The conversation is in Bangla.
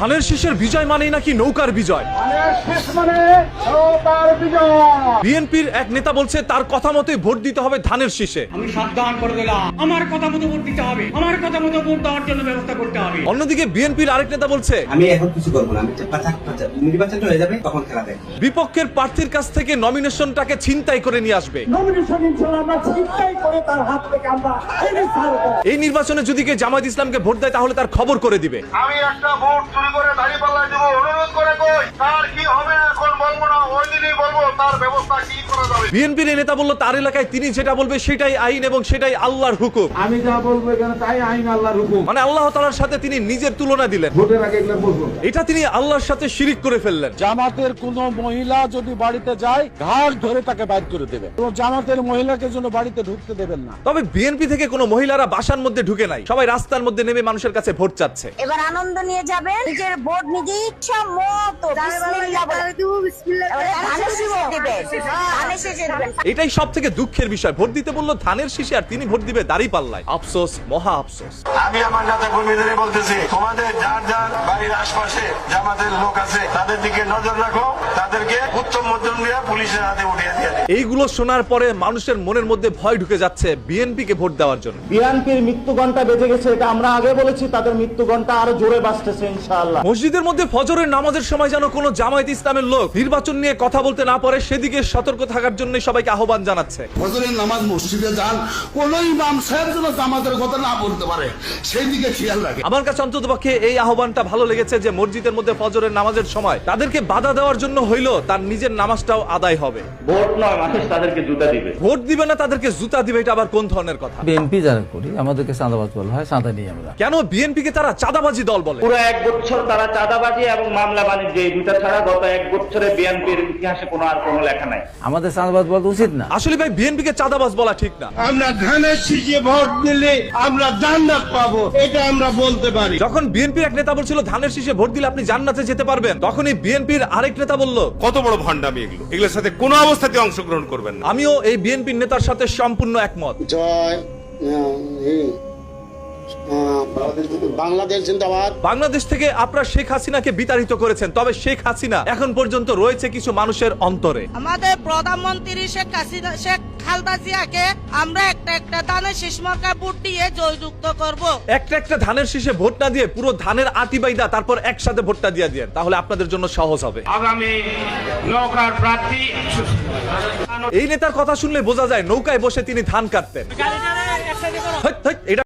ধানের শীষের বিজয় মানেই নাকি নৌকার বিজয়? শেষ মানে নৌকার বিজয়। বিএনপির এক নেতা বলছে তার কথা মতোই ভোট দিতে হবে ধানের শীষে। আমি সাবধান করে দিলাম। আমার কথা মতো ভোট দিতে হবে। আমার কথা মতো ভোট দেওয়ার জন্য ব্যবস্থা করতে হবে। অন্যদিকে বিএনপির আরেক নেতা বলছে আমি এখন কিছু করব না। আমি পাচাক পাচাক। নির্বাচনটা হয়ে যাবে তখন খেলা দেখব। বিপক্ষের প্রার্থীর কাছ থেকে নমিনেশনটাকে ছিনতাই করে নিয়ে আসবে। নমিনেশন ইনশাল্লাহ আমরা চিন্তাই করে তার হাত থেকে আমরা এই নির্বাচনে যদি কেউ জামায়াত ইসলামকে ভোট দেয় তাহলে তার খবর করে দিবে। আমি একটা ভোট চুরি করে দাঁড়িয়ে পাল্লায় দেবো অনুরোধ করে কই? তার কি হবে এখন বলব না ওই দিনই বলব তার ব্যবস্থা কি করা যাবে বিএনপির নেতা বলল তার এলাকায় তিনি যেটা বলবে সেটাই আইন এবং সেটাই আল্লাহর হুকুম। আমি যা বলব এখানে তাই আইন আল্লাহর হুকুম। মানে আল্লাহ তালার সাথে তিনি নিজের তুলনা দিলেন। ভোটের আগে এগুলো বলব। এটা তিনি আল্লাহর সাথে শিরিক করে ফেললেন। জামাতের কোন মহিলা যদি বাড়িতে যায় ঘাট ধরে তাকে বাইর করে দেবে। এবং জামাতের মহিলাকে যেন বাড়িতে ঢুকতে দেবেন না। তবে বিএনপি থেকে কোনো মহিলারা বাসার মধ্যে ঢুকে নাই। সবাই রাস্তার মধ্যে নেমে মানুষের কাছে ভোট চাচ্ছে। এবার আনন্দ নিয়ে যাবেন। নিজের ভোট নিজে ইচ্ছা মতো। বিসমিল্লাহ বলে। এবারে এটাই সব থেকে দুঃখের বিষয়। ভোট দিতে বলল ধানের শীষে আর তিনি ভোট দিবে দাড়ি পাল্লায়। আফসোস মহা আফসোস। আমি আমার নেতা কর্মীদের বলতেছি তোমাদের যার যার বাড়ির আশপাশে জামাতের লোক আছে তাদের দিকে নজর রাখো। পুলিশের হাতে উঠিয়ে দিয়ে এইগুলো শোনার পরে মানুষের মনের মধ্যে ভয় ঢুকে যাচ্ছে বিএনপি কে ভোট দেওয়ার জন্য। বিএনপির মৃত্যু ঘণ্টা বেজে গেছে এটা আমরা আগে বলেছি তাদের মৃত্যু ঘণ্টা আরও জোরে বাঁচতেছে ইনশাআল্লাহ। মসজিদের মধ্যে ফজরের নামাজের সময় যেন কোনো জামায়াত ইসলামের লোক নির্বাচন নিয়ে কথা বলতে না পারে সেদিকে সতর্ক থাকার জন্য সবাইকে আহ্বান জানাচ্ছে। ফজরের নামাজ মসজিদে যান কোন ইমাম সাহেব যেন জামাতের কথা না বলতে পারে সেই দিকে খেয়াল রাখে। আমার কাছে অন্তত পক্ষে এই আহ্বানটা ভালো লেগেছে যে মসজিদের মধ্যে ফজরের নামাজের সময় তাদেরকে বাধা দেওয়ার জন্য হইল তার নিজের নামাজটাও আদায় হবে। ভোট নয় মানুষ তাদেরকে জুতা দিবে। ভোট দিবে না তাদেরকে জুতা দিবে এটা আবার কোন ধরনের কথা? বিএনপি যারা করি আমাদেরকে চাঁদাবাজ বলা হয় চাঁদা নিই আমরা। কেন বিএনপি কে তারা চাঁদাবাজি দল বলে? পুরো এক বছর তারা চাঁদাবাজি এবং মামলা বাণিজ্য এই দুটা ছাড়া গত এক বছরে বিএনপির ইতিহাসে কোনো আর কোনো লেখা নাই। আমাদের চাঁদাবাজ বলা উচিত না। আসলে ভাই বিএনপি কে চাঁদাবাজ বলা ঠিক না। আমরা ধানের শীষে ভোট দিলে আমরা জান্নাত পাবো এটা আমরা বলতে পারি। যখন বিএনপির এক নেতা বলছিল ধানের শীষে ভোট দিলে আপনি জান্নাতে যেতে পারবেন তখনই বিএনপির আরেক নেতা বলল কত বড় ভণ্ডামি এগুলো এগুলোর সাথে কোনো অবস্থাতে অংশগ্রহণ করবেন না। আমিও এই বিএনপির নেতার সাথে সম্পূর্ণ একমত। জয় বাংলাদেশ জিন্দাবাদ। বাংলাদেশ থেকে আপনারা শেখ হাসিনাকে বিতাড়িত করেছেন তবে শেখ হাসিনা এখন পর্যন্ত রয়েছে কিছু মানুষের অন্তরে। আমাদের প্রধানমন্ত্রী শেখ হাসিনা শেখ খালদা জিয়াকে আমরা একটা একটা দানে শেষ মার্কা ভোট দিয়ে জয়যুক্ত করব। একটা একটা ধানের শীষে ভোট না দিয়ে পুরো ধানের আটি বাইদা তারপর একসাথে ভোটটা দিয়ে দিয়ে তাহলে আপনাদের জন্য সহজ হবে। আগামী নৌকার প্রার্থী এই নেতার কথা শুনলে বোঝা যায় নৌকায় বসে তিনি ধান কাটতেন। এটা